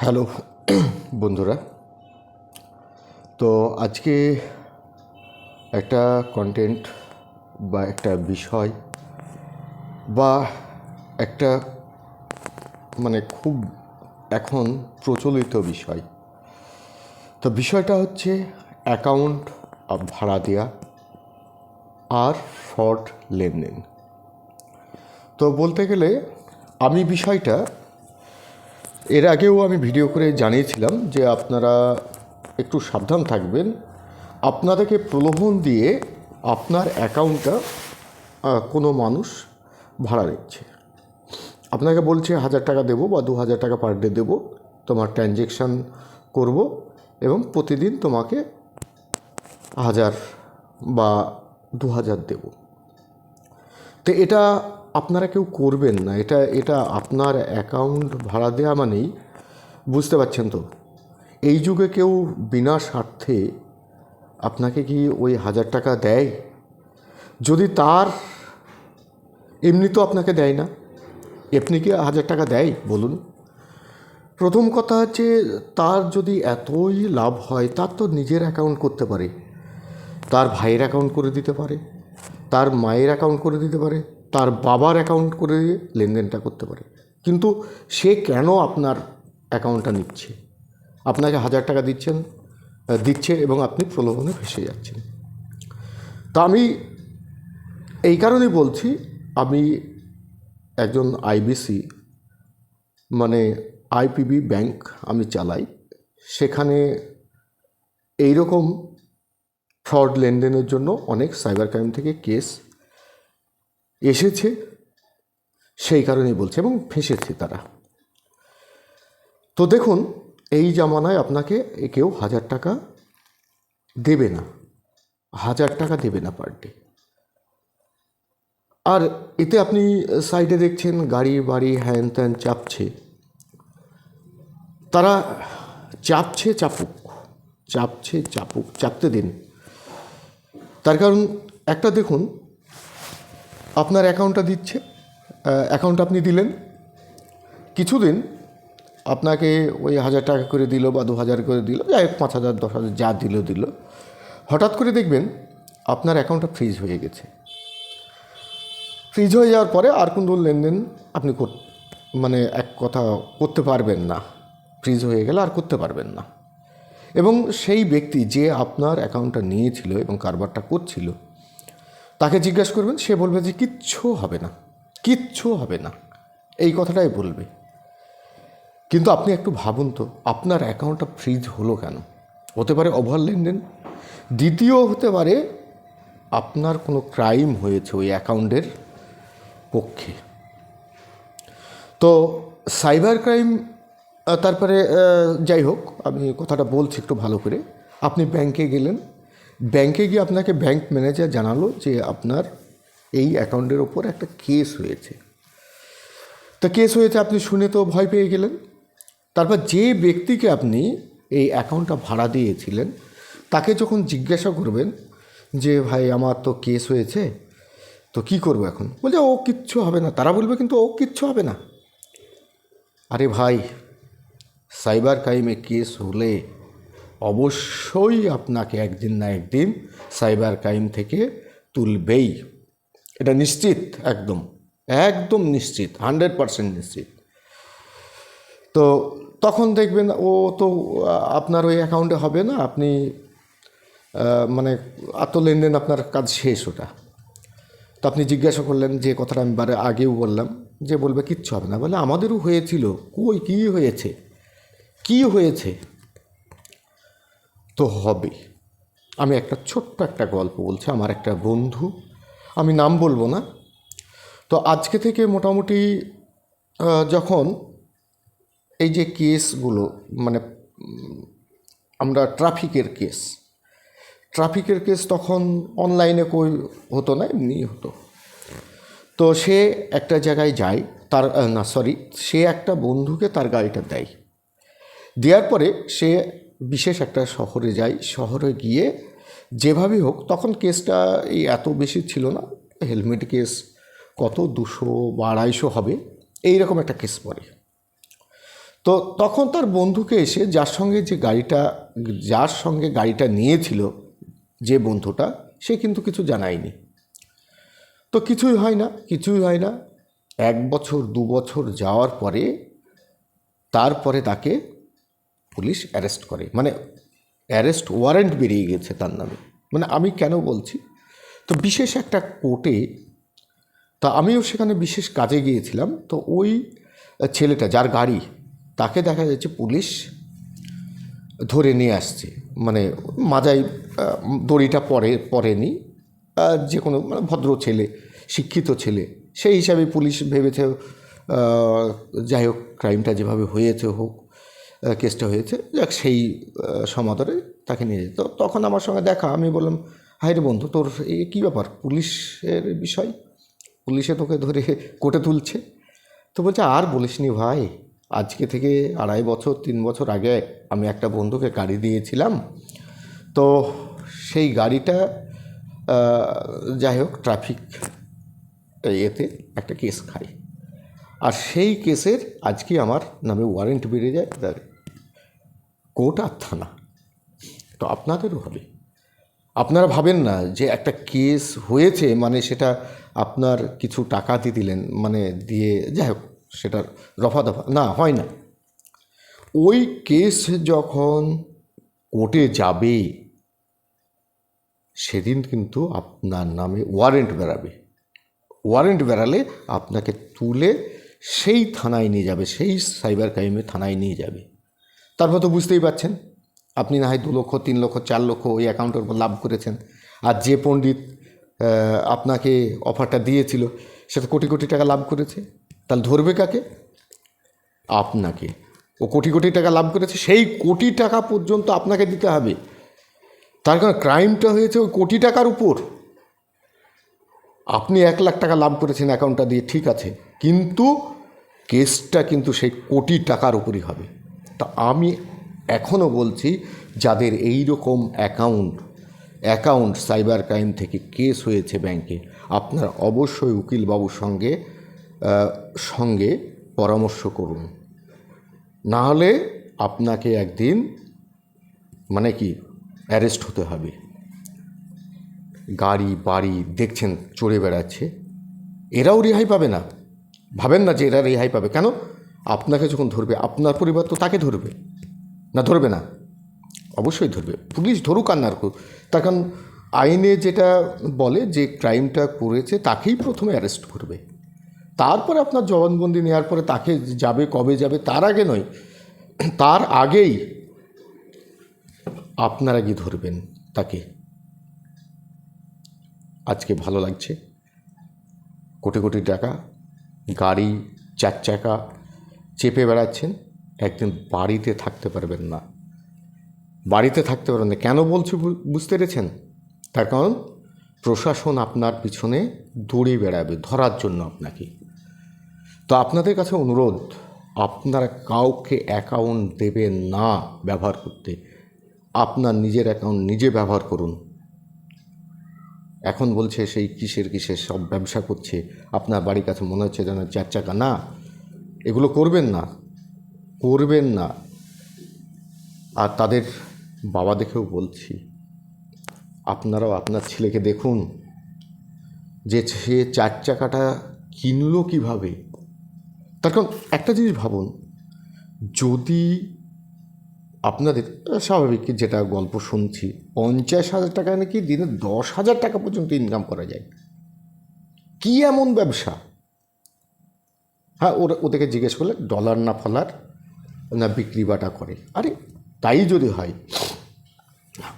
Hello, বন্ধুরা। তো আজকে একটা কন্টেন্ট বা একটা বিষয় বা একটা মানে খুব এখন প্রচলিত বিষয়। তো বিষয়টা হচ্ছে অ্যাকাউন্ট ভাড়া দেওয়া আর ফ্রড লেনদেন। তো বলতে গেলে আমি বিষয়টা এর আগেও আমি ভিডিও করে জানিয়েছিলাম যে আপনারা একটু সাবধান থাকবেন। আপনাদেরকে প্রলোভন দিয়ে আপনার অ্যাকাউন্টটা কোনো মানুষ ভাড়া দিচ্ছে আপনাকে বলছে, হাজার টাকা দেবো বা দু হাজার টাকা পার ডে দেবো, তোমার ট্রানজেকশান করব এবং প্রতিদিন তোমাকে হাজার বা দু হাজার দেবো। তো এটা আপনারা কেউ করবেন না, এটা এটা আপনার অ্যাকাউন্ট ভাড়া দেওয়া মানেই বুঝতে পারছেন তো? এই যুগে কেউ বিনা স্বার্থে আপনাকে কি ওই হাজার টাকা দেয়? যদি তার এমনি তো আপনাকে দেয় না এমনি কি হাজার টাকা দেয়? বলুন। প্রথম কথা হচ্ছে তার যদি এতই লাভ হয়, তার তো নিজের অ্যাকাউন্ট করতে পারে। তার ভাইয়ের অ্যাকাউন্ট করে দিতে পারে, তার মায়ের অ্যাকাউন্ট করে দিতে পারে তার বাবার অ্যাকাউন্ট করে দিয়ে লেনদেনটা করতে পারে। কিন্তু সে কেন আপনার অ্যাকাউন্টটা নিচ্ছে? আপনাকে হাজার টাকা দিচ্ছেন দিচ্ছে এবং আপনি প্রলোভনে ভেসে যাচ্ছেন। তা আমি এই কারণেই বলছি, আমি একজন আইবিসি মানে আইপিবি ব্যাংক আমি চালাই। সেখানে এই রকম ফ্রড লেনদেনের জন্য অনেক সাইবার ক্রাইম থেকে কেস এসেছে, সেই কারণেই বলছে এবং ফেঁসেছে তারা। তো দেখুন, এই জামানায় আপনাকে কেউ হাজার টাকা দেবে না, হাজার টাকা দেবে না পার ডে আর এতে আপনি সাইডে দেখছেন গাড়ি, বাড়ি, হ্যান ত্যান চাপছে। তারা চাপছে চাপুক চাপছে চাপুক, চাপতে দিন। তার কারণ একটা দেখুন আপনার অ্যাকাউন্টটা দিচ্ছে অ্যাকাউন্ট আপনি দিলেন। কিছুদিন আপনাকে ওই হাজার টাকা করে দিল বা দু হাজার করে দিল, যাই হোক, পাঁচ হাজার, দশ হাজার, যা দিল দিল। হঠাৎ করে দেখবেন আপনার অ্যাকাউন্টটা ফ্রিজ হয়ে গেছে। ফ্রিজ হয়ে যাওয়ার পরে আর কোনো লেনদেন আপনি মানে এক কথা করতে পারবেন না। ফ্রিজ হয়ে গেলে আর করতে পারবেন না। এবং সেই ব্যক্তি যে আপনার অ্যাকাউন্টটা নিয়েছিল এবং কারবারটা করছিল তাকে জিজ্ঞাসা করবেন, সে বলবে যে কিচ্ছু হবে না, কিচ্ছু হবে না। এই কথাটাই বলবে। কিন্তু আপনি একটু ভাবুন তো, আপনার অ্যাকাউন্টটা ফ্রিজ হলো কেন? হতে পারে ওভার লেনদেন। দ্বিতীয় হতে পারে আপনার কোনো ক্রাইম হয়েছে ওই অ্যাকাউন্টের পক্ষে। তো সাইবার ক্রাইম তারপরে যাই হোক, আমি কথাটা বলছি একটু ভালো করে। আপনি ব্যাংকে গেলেন ব্যাংকে গিয়ে আপনাকে ব্যাংক ম্যানেজার জানালো যে আপনার এই অ্যাকাউন্টের ওপর একটা কেস হয়েছে। তো কেস হয়েছে, আপনি শুনে তো ভয় পেয়ে গেলেন। তারপর যে ব্যক্তিকে আপনি এই অ্যাকাউন্টটা ভাড়া দিয়েছিলেন, তাকে যখন জিজ্ঞাসা করবেন যে, ভাই, আমার তো কেস হয়েছে, তো কি করব এখন? বলছে, ও কিচ্ছু হবে না। তারা বলবে, কিন্তু ও কিচ্ছু হবে না। আরে ভাই, সাইবার ক্রাইমে কেস হলে অবশ্যই আপনাকে একদিন না একদিন সাইবার ক্রাইম থেকে তুলবেই। এটা নিশ্চিত একদম একদম নিশ্চিত, হান্ড্রেড পারসেন্ট নিশ্চিত। তো তখন দেখবেন ও তো, আপনার ওই অ্যাকাউন্টে হবে না, আপনি মানে এত লেনদেন আপনার কাজ শেষ ওটা। তো আপনি জিজ্ঞাসা করলেন যে কথাটা আমি বারে আগেও বললাম, যে বলবে কিচ্ছু হবে না। বলে, আমাদেরও হয়েছিল। কই, কী হয়েছে? কি হয়েছে? তো হবে আমি একটা ছোট্ট একটা গল্প বলছি, আমার একটা বন্ধু, আমি নাম বলব না। তো আজকে থেকে মোটামুটি যখন এই যে কেসগুলো মানে আমরা ট্রাফিকের কেস ট্রাফিকের কেস তখন অনলাইনে কই হতো না এমনি হতো। তো সে একটা জায়গায় যায়, তার না, সরি, সে একটা বন্ধুকে তার গাড়িটা দেয়। দেওয়ার পরে সে বিশেষ একটা শহরে যায় শহরে গিয়ে যেভাবেই হোক, তখন কেসটা এই এত বেশি ছিল না। হেলমেট কেস কত দুশো বা আড়াইশো হবে এই রকম একটা কেস পড়ে। তো তখন তার বন্ধুকে এসে যার সঙ্গে যে গাড়িটা, যার সঙ্গে গাড়িটা নিয়েছিল যে বন্ধুটা, সে কিন্তু কিছু জানায়নি। তো কিছুই হয় না, কিছুই হয় না। এক বছর, দু বছর যাওয়ার পরে, তারপরে তাকে পুলিশ অ্যারেস্ট করে। মানে অ্যারেস্ট ওয়ারেন্ট বেরিয়ে গেছে তার নামে। মানে আমি কেন বলছি? তো বিশেষ একটা কোর্টে, তা আমিও সেখানে বিশেষ কাজে গিয়েছিলাম। তো ওই ছেলেটা যার গাড়ি, তাকে দেখা যাচ্ছে পুলিশ ধরে নিয়ে আসছে। মানে মাজাই দড়িটা পরে, পরেনি। যে কোনো মানে ভদ্র ছেলে, শিক্ষিত ছেলে, সেই হিসাবে পুলিশ ভেবেছে যাই হোক ক্রাইমটা যেভাবে হয়েছে হোক কেসটা হয়েছে। যাক, সেই সমাদরে তাকে নিয়ে যেত। তখন আমার সঙ্গে দেখা, আমি বললাম হাই রে বন্ধু, তোর এই কী ব্যাপার? পুলিশের বিষয়? পুলিশে তোকে ধরে কোর্টে তুলছে? তো বলছে, আর বলিস নি ভাই, আজকে থেকে আড়াই বছর, তিন বছর আগে আমি একটা বন্ধুকে গাড়ি দিয়েছিলাম। তো সেই গাড়িটা যাই হোক, ট্রাফিক এতে একটা কেস খাই আর সেই কেসের আজকে আমার নামে ওয়ারেন্ট বেড়ে যায়। আর থানা। তো আপনাদেরও হবে। আপনারা ভাবেন না যে একটা কেস হয়েছে মানে সেটা আপনার কিছু টাকা দিয়ে দিলেন মানে দিয়ে যাই হোক সেটার রফা দফা, না, হয় না। ওই কেস যখন কোর্টে যাবে, সেদিন কিন্তু আপনার নামে ওয়ারেন্ট বেরাবে। ওয়ারেন্ট বেরালে আপনাকে তুলে সেই থানায় নিয়ে যাবে, সেই সাইবার ক্রাইমে থানায় নিয়ে যাবে। তারপর তো বুঝতেই পারছেন, আপনি না হয় দু লক্ষ, তিন লক্ষ, চার লক্ষ ওই অ্যাকাউন্টের উপর লাভ করেছেন। আর যে পণ্ডিত আপনাকে অফারটা দিয়েছিল, সে তো কোটি কোটি টাকা লাভ করেছে। তাহলে ধরবে কাকে? আপনাকে। ও কোটি কোটি টাকা লাভ করেছে, সেই কোটি টাকা পর্যন্ত আপনাকে দিতে হবে। তার কারণ ক্রাইমটা হয়েছে ওই কোটি টাকার উপর। আপনি এক লাখ টাকা লাভ করেছেন অ্যাকাউন্টটা দিয়ে, ঠিক আছে। কিন্তু কেসটা কিন্তু সেই কোটি টাকার উপরই হবে। তা আমি এখনও বলছি, যাদের এই রকম অ্যাকাউন্ট অ্যাকাউন্ট সাইবার ক্রাইম থেকে কেস হয়েছে ব্যাংকে আপনারা অবশ্যই উকিলবাবুর সঙ্গে সঙ্গে পরামর্শ করুন। না হলে আপনাকে একদিন মানে কি অ্যারেস্ট হতে হবে। গাড়ি, বাড়ি দেখছেন, চড়ে বেড়াচ্ছে। এরাও রেহাই পাবে না। ভাবেন না যে এরা রেহাই পাবে। কেন? আপনাকে যখন ধরবে, আপনার পরিবার তো তাকে ধরবে। না ধরবে না। অবশ্যই ধরবে। পুলিশ ধরুক আর না তার কারণ আইনে যেটা বলে যে ক্রাইমটা করেছে, তাকেই প্রথমে অ্যারেস্ট করবে। তারপরে আপনার জবানবন্দি নেওয়ার পরে তাকে যাবে, কবে যাবে, তার আগে নয়। তার আগেই আপনারা গিয়ে ধরবেন তাকে। আজকে ভালো লাগছে। কোটি কোটি টাকা, গাড়ি, চার চাকা চেপে বেড়াচ্ছেন, একদিন বাড়িতে থাকতে পারবেন না। বাড়িতে থাকতে পারবেন না। কেন বলছি বুঝতে পেরেছেন? তার কারণ, প্রশাসন আপনার পিছনে দৌড়ে বেড়াবে, ধরার জন্য আপনাকে। তো আপনাদের কাছে অনুরোধ, আপনারা কাউকে অ্যাকাউন্ট দেবেন না ব্যবহার করতে। আপনার নিজের অ্যাকাউন্ট নিজে ব্যবহার করুন। এখন বলছে সেই কিসের কিসের সব ব্যবসা করছে, আপনার বাড়ির কাছে মনে হচ্ছে যেন চার চাকা। না এগুলো করবেন না করবেন না। আর তাদের বাবা দেখেও বলছি, আপনারাও আপনার ছেলেকে দেখুন, যে সে চার চাকাটা কিনলো কীভাবে? তার কারণ একটা জিনিস ভাবুন, যদি আপনাদের, স্বাভাবিক যেটা গল্প শুনছি, পঞ্চাশ হাজার টাকা নাকি দিনে দশ হাজার টাকা পর্যন্ত ইনকাম করা যায়। কি এমন ব্যবসা? হ্যাঁ ওরা ওদেরকে জিজ্ঞেস করলে ডলার না ফলার না বিক্রি বাটা করে। আরে, তাই যদি হয়,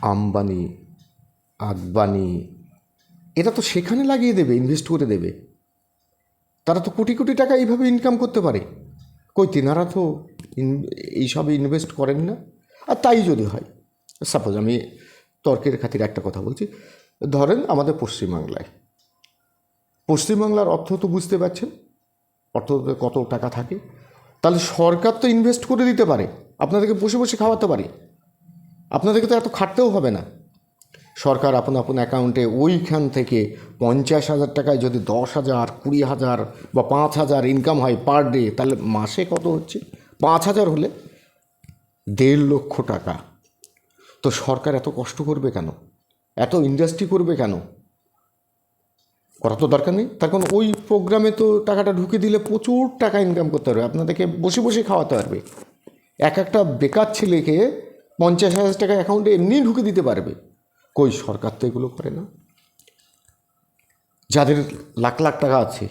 আম্বানি, আদবানি এটা তো সেখানে লাগিয়ে দেবে ইনভেস্ট করে দেবে। তারা তো কোটি কোটি টাকা এইভাবে ইনকাম করতে পারে। কই, তিনারা তো এইসবে ইনভেস্ট করেন না। আর তাই যদি হয় সাপোজ আমি তর্কের খাতির একটা কথা বলছি। ধরেন আমাদের পশ্চিমবাংলায়। পশ্চিমবাংলার অর্থ তো বুঝতে পারছেন অর্থতে কত টাকা থাকে? তাহলে সরকার তো ইনভেস্ট করে দিতে পারে। আপনাদেরকে বসে বসে খাওয়াতে পারে। আপনাদেরকে তো এত খাটতেও হবে না। সরকার আপন আপন অ্যাকাউন্টে ওইখান থেকে পঞ্চাশ হাজার টাকায় যদি দশ হাজার, কুড়ি হাজার বা পাঁচ হাজার ইনকাম হয় পার ডে তাহলে মাসে কত হচ্ছে? পাঁচ হাজার হলে দেড় লক্ষ টাকা। তো সরকার এত কষ্ট করবে কেন? এত ইন্ডাস্ট্রি করবে কেন? করা তো দরকার নেই। তার কারণ ওই প্রোগ্রামে তো টাকাটা ঢুকে দিলে প্রচুর টাকা ইনকাম করতে পারবে আপনাদেরকে বসে বসে খাওয়াতে পারবে। এক একটা বেকার ছেলেকে পঞ্চাশ হাজার টাকা অ্যাকাউন্টে এমনি ঢুকে দিতে পারবে। কই সরকার তো এগুলো করে না। যাদের লাখ লাখ টাকা আছে,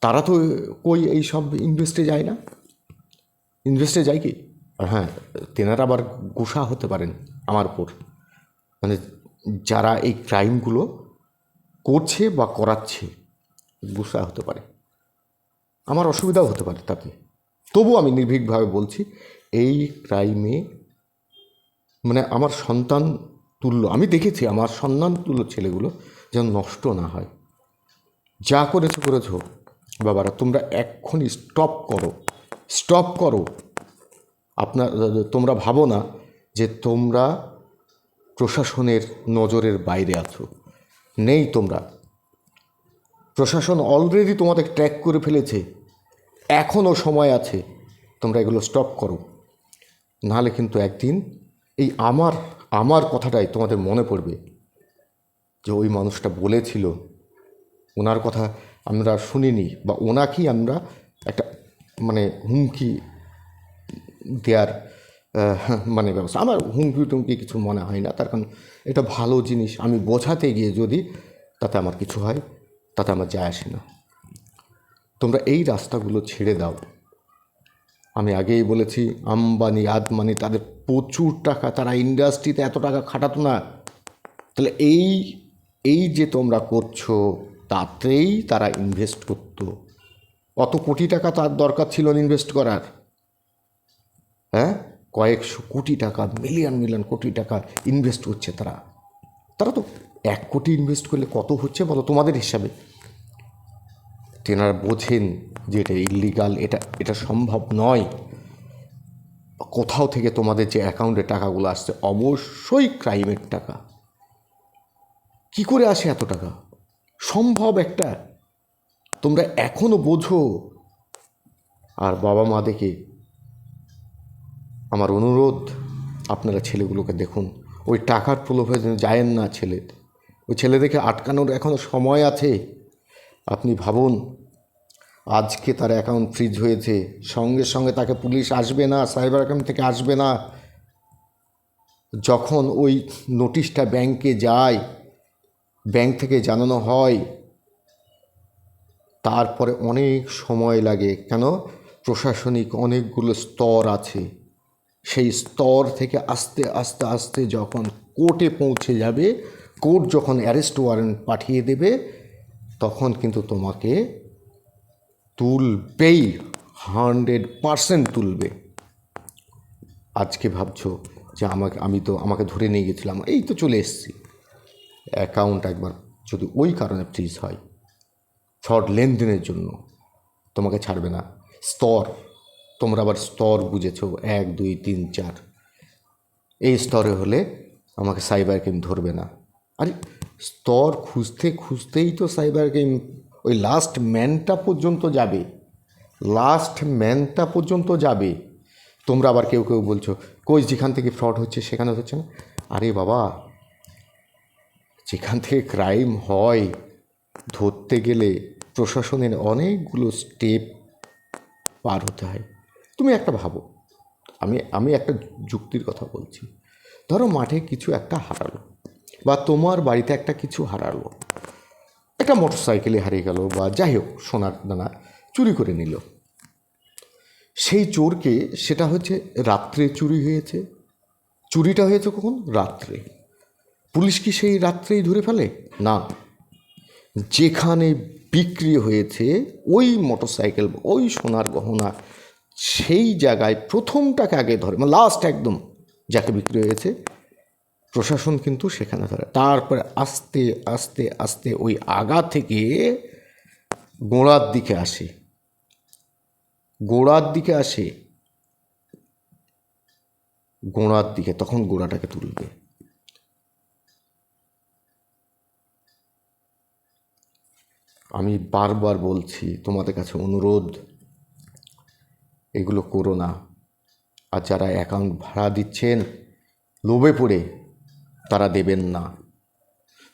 তারা তো কই এই সব ইনভেস্টে যায় না? ইনভেস্টে যায় কি? আর হ্যাঁ তেনারা আবার গোসা হতে পারেন আমার উপর। মানে যারা এই ক্রাইমগুলো করছে বা করাচ্ছে, গুসা হতে পারে। আমার অসুবিধাও হতে পারে তাতে। তবু আমি নির্ভীকভাবে বলছি, এই ক্রাইমে মানে আমার সন্তান তুল্য, আমি দেখেছি আমার সন্তান তুল্য ছেলেগুলো যেন নষ্ট না হয়। যা করেছ করেছ, বাবারা, তোমরা এক্ষুনি স্টপ করো। স্টপ করো। আপনার, তোমরা ভাবো না যে তোমরা প্রশাসনের নজরের বাইরে আছো। নেই তোমরা। প্রশাসন অলরেডি তোমাদের ট্র্যাক করে ফেলেছে। এখনও সময় আছে, তোমরা এগুলো স্টপ করো। নাহলে কিন্তু একদিন এই আমার আমার কথাটাই তোমাদের মনে পড়বে। যে ওই মানুষটা বলেছিল, ওনার কথা আমরা শুনিনি বা ওনাকেই আমরা একটা মানে হুমকি দেওয়ার মানে ব্যবস্থা। আমার হুমকি টুমকি কিছু মনে হয় না, তার কারণ এটা ভালো জিনিস। আমি বোঝাতে গিয়ে যদি তাতে আমার কিছু হয়, তাতে আমার যায় আসে না। তোমরা এই রাস্তাগুলো ছেড়ে দাও। আমি আগেই বলেছি, আম্বানি, আদমানি, তাদের প্রচুর টাকা, তারা ইন্ডাস্ট্রিতে এত টাকা খাটাতো না। তাহলে এই এই যে তোমরা করছ, তাতেই তারা ইনভেস্ট করতো। অত কোটি টাকা তার দরকার ছিল ইনভেস্ট করার। হ্যাঁ? কয়েকশো কোটি টাকা, মিলিয়ন মিলিয়ন কোটি টাকা ইনভেস্ট করছে তারা। তারা তো এক কোটি ইনভেস্ট করলে কত হচ্ছে বলো তোমাদের হিসাবে? তেনারা বোঝেন যে এটা ইলিগাল এটা এটা সম্ভব নয়। কোথাও থেকে তোমাদের যে অ্যাকাউন্টে টাকাগুলো আসছে, অবশ্যই ক্রাইমের টাকা। কি করে আসে এত টাকা? সম্ভব একটা। তোমরা এখনও বোঝো। আর বাবা মা দেখে আমার অনুরোধ, আপনারা ছেলেগুলোকে দেখুন। ওই টাকার প্রলোভে যেন যায়েন না ছেলে ওই ছেলে দেখে আটকানোর এখনও সময় আছে। আপনি ভাবুন, আজকে তার অ্যাকাউন্ট ফ্রিজ হয়েছে। সঙ্গে সঙ্গে তাকে পুলিশ আসবে না সাইবার ক্রাইম থেকে আসবে না। যখন ওই নোটিশটা ব্যাংকে যায় ব্যাংক থেকে জানানো হয়, তারপরে অনেক সময় লাগে। কেন? প্রশাসনিক অনেকগুলো স্তর আছে। সেই স্তর থেকে আস্তে আস্তে আস্তে যখন কোর্টে পৌঁছে যাবে, কোর্ট যখন অ্যারেস্ট ওয়ারেন্ট পাঠিয়ে দেবে, তখন কিন্তু তোমাকে তুলবেই হান্ড্রেড পারসেন্ট তুলবে। আজকে ভাবছ যে আমাকে, আমি তো, আমাকে ধরে নিয়ে গেছিলাম, এই তো চলে এসেছি। অ্যাকাউন্ট একবার যদি ওই কারণে ফ্রিজ হয় ফ্রড লেনদেনের জন্য তোমাকে ছাড়বে না। স্তর তোমরা আবার স্তর বুঝেছ। এক, দুই, তিন, চার। এই স্তরে হলে আমাকে সাইবার ক্রাইম ধরবে না। আরে, স্তর খুঁজতে খুঁজতেই তো সাইবার ক্রাইম ওই লাস্ট ম্যানটা পর্যন্ত যাবে। লাস্ট ম্যানটা পর্যন্ত যাবে। তোমরা আবার কেউ কেউ বলছো, কই, যেখান থেকে ফ্রড হচ্ছে, সেখানে হচ্ছে না? আরে বাবা, যেখান থেকে ক্রাইম হয়, ধরতে গেলে প্রশাসনের অনেকগুলো স্টেপ পার হতে হয়। তুমি একটা ভাবো। আমি আমি একটা যুক্তির কথা বলছি। ধরো মাঠে কিছু একটা হারালো বা তোমার বাড়িতে একটা কিছু হারালো। একটা মোটর সাইকেলে হারিয়ে গেল বা যাই হোক, সোনার দানা চুরি করে নিল। সেই চোরকে সেটা হচ্ছে রাত্রে চুরি হয়েছে। চুরিটা হয়েছে কখন? রাত্রে। পুলিশ কি সেই রাত্রেই ধরে ফেলে? না। যেখানে বিক্রি হয়েছে ওই মোটরসাইকেল ওই সোনার গহনা সেই জায়গায় প্রথমটাকে আগে ধরে মানে লাস্ট একদম যাকে বিক্রি হয়েছে, প্রশাসন কিন্তু সেখানে ধরে। তারপরে আস্তে আস্তে আস্তে ওই আগা থেকে গোড়ার দিকে আসে। গোড়ার দিকে আসে, গোড়ার দিকে তখন গোড়াটাকে তুলবে। আমি বারবার বলছি, তোমাদের কাছে অনুরোধ এগুলো করো না। আর যারা অ্যাকাউন্ট ভাড়া দিচ্ছেন, লোভে পড়ে, তারা দেবেন না।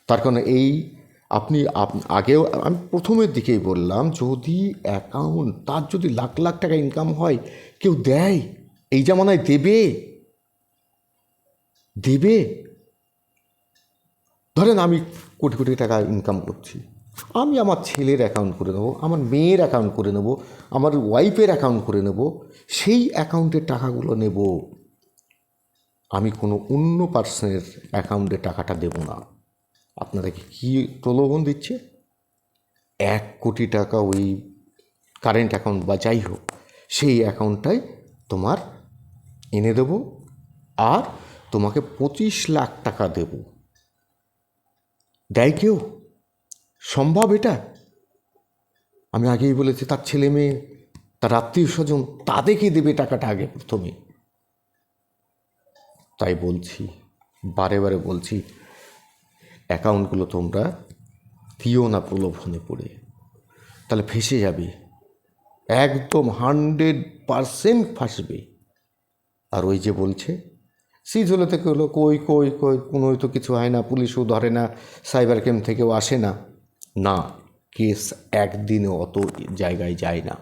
তার কারণ এই আপনি আগেও আমি প্রথমের দিকেই বললাম, যদি অ্যাকাউন্ট তার যদি লাখ লাখ টাকা ইনকাম হয়, কেউ দেয়? এই জামানায় দেবে? দেবে? ধরেন আমি কোটি কোটি টাকা ইনকাম করছি। আমি আমার ছেলের অ্যাকাউন্ট করে নেব, আমার মেয়ের অ্যাকাউন্ট করে নেব, আমার ওয়াইফের অ্যাকাউন্ট করে নেব, সেই অ্যাকাউন্টের টাকাগুলো নেব। আমি কোনো অন্য পার্সনের অ্যাকাউন্টে টাকাটা দেব না। আপনাদেরকে কী প্রলোভন দিচ্ছে? এক কোটি টাকা ওই কারেন্ট অ্যাকাউন্ট বা যাই হোক, সেই অ্যাকাউন্টটাই তোমার এনে দেব আর তোমাকে পঁচিশ লাখ টাকা দেব। দেয় কেউ? সম্ভব এটা? আমি আগেই বলেছি, তার ছেলে মেয়ে, তার আত্মীয় স্বজন তাদেরকে দেবে টাকাটা আগে প্রথমে। তাই বলছি, বারে বারে বলছি, অ্যাকাউন্টগুলো তোমরা দিও না প্রলোভনে পড়ে। তাহলে ফেসে যাবে। একদম হান্ড্রেড পারসেন্ট ফাঁসবে। আর ওই যে বলছে সিজ হলে থেকে হলো, কই কই কই কোনো তো কিছু হয় না, পুলিশও ধরে না, সাইবার ক্রাইম থেকেও আসে না। না, কেস একদিনে অত জায়গায় যায় না।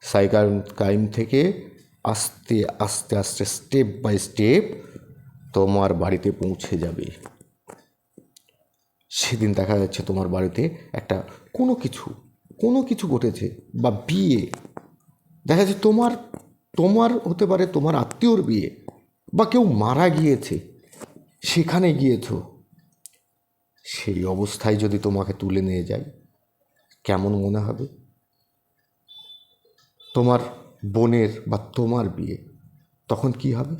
সাইবার ক্রাইম থেকে আস্তে আস্তে আস্তে, স্টেপ বাই স্টেপ তোমার বাড়িতে পৌঁছে যাবে। সেদিন দেখা যাচ্ছে তোমার বাড়িতে একটা কোনো কিছু কোনো কিছু ঘটেছে বা বিয়ে। দেখা যাচ্ছে তোমার তোমার হতে পারে তোমার আত্মীয়র বিয়ে বা কেউ মারা গিয়েছে, সেখানে গিয়েছো। সেই অবস্থায় যদি তোমাকে তুলে নিয়ে যায় কেমন মনে হবে? তোমার বোনের বা তোমার বিয়ে, তখন কি হবে?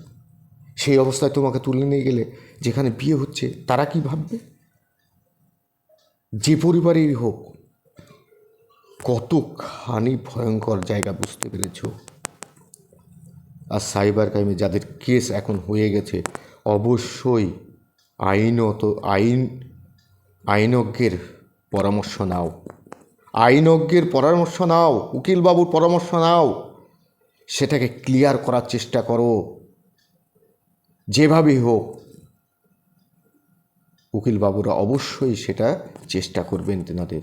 সেই অবস্থায় তোমাকে তুলে নিয়ে গেলে যেখানে বিয়ে হচ্ছে, তারা কি ভাববে? যে পরিবারেই হোক, কতখানি ভয়ঙ্কর জায়গা বুঝতে পেরেছ? আর সাইবার ক্রাইমে যাদের কেস এখন হয়ে গেছে, অবশ্যই আইনত, আইন আইনজ্ঞের পরামর্শ নাও। আইনজ্ঞের পরামর্শ নাও, উকিলবাবুর পরামর্শ নাও। সেটাকে ক্লিয়ার করার চেষ্টা করো। যেভাবেই হোক, উকিলবাবুরা অবশ্যই সেটা চেষ্টা করবেন তেনাদের।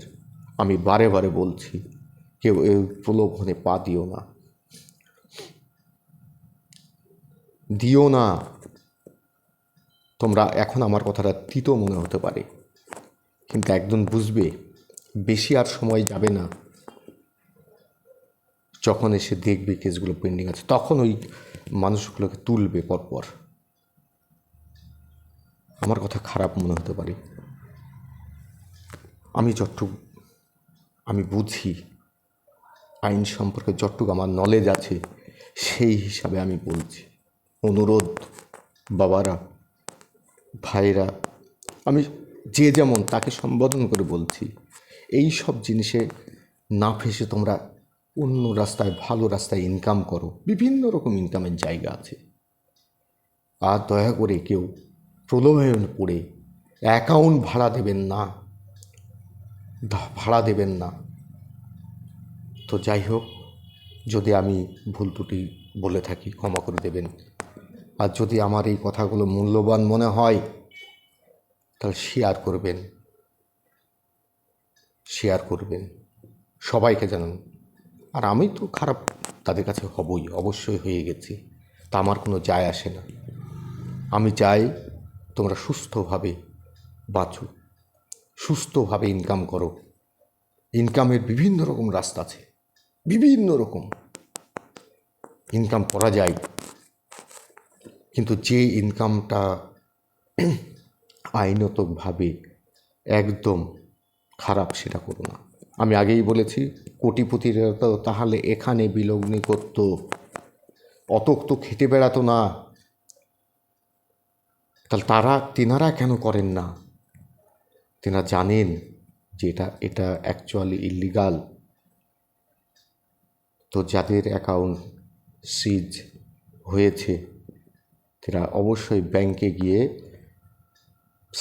আমি বারে বারে বলছি, কেউ এই প্রলোভনে পা দিও না। দিও না। তোমরা এখন আমার কথাটা তিতো মনে হতে পারে। কিন্তু একদম বুঝবে, বেশি আর সময় যাবে না। যখন এসে দেখবে কেসগুলো পেন্ডিং আছে, তখন ওই মানুষগুলোকে তুলবে পরপর। আমার কথা খারাপ মনে হতে পারে। আমি যতটুকু, আমি বুঝি, আইন সম্পর্কে যতটুকু আমার নলেজ আছে, সেই হিসাবে আমি বলছি। অনুরোধ, বাবারা, ভাইরা, আমি যে যেমন তাকে সম্বোধন করে বলছি, এই সব জিনিসে না ফেসে তোমরা অন্য রাস্তায়, ভালো রাস্তায় ইনকাম করো। বিভিন্ন রকম ইনকামের জায়গা আছে। আর দয়া করে কেউ প্রলোভন পড়ে অ্যাকাউন্ট ভাড়া দেবেন না ভাড়া দেবেন না। তো যাই হোক, যদি আমি ভুল ত্রুটি বলে থাকি, ক্ষমা করে দেবেন। আর যদি আমার এই কথাগুলো মূল্যবান মনে হয় তাহলে শেয়ার করবেন। শেয়ার করবেন। সবাইকে জানান। আর আমি তো খারাপ তাদের কাছে হবই, অবশ্যই হয়ে গেছি। তা আমার কোনো যায় আসে না। আমি চাই তোমরা সুস্থভাবে বাঁচো। সুস্থভাবে ইনকাম করো। ইনকামের বিভিন্ন রকম রাস্তা আছে। বিভিন্ন রকম। ইনকাম করা যায়। কিন্তু যে ইনকামটা আইনতভাবে একদম খারাপ সেটা করো না। আমি আগেই বলেছি, কোটিপতিরা তো তাহলে এখানে বিলগ্নি করতো। অত তো খেটে বেড়াতো না। তাহলে তারা, তেনারা কেন করেন না? তেনারা জানেন যে এটা এটা অ্যাকচুয়ালি ইলিগাল তো যাদের অ্যাকাউন্ট সিজ হয়েছে তারা অবশ্যই ব্যাংকে গিয়ে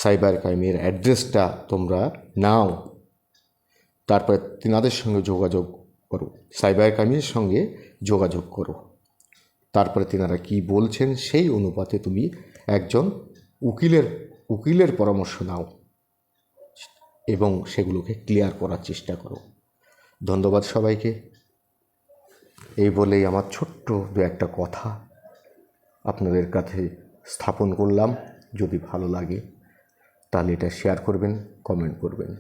সাইবার ক্রাইমের অ্যাড্রেসটা তোমরা নাও। তারপরে তেনাদের সঙ্গে যোগাযোগ করো। সাইবার ক্রাইমের সঙ্গে যোগাযোগ করো। তারপরে তেনারা কি বলছেন সেই অনুপাতে তুমি একজন উকিলের উকিলের পরামর্শ নাও এবং সেগুলোকে ক্লিয়ার করার চেষ্টা করো। ধন্যবাদ সবাইকে। এই বলেই আমার ছোট্ট দু একটা কথা আপনাদের কাছে স্থাপন করলাম। যদি ভালো লাগে তাহলে এটা শেয়ার করবেন কমেন্ট করবেন।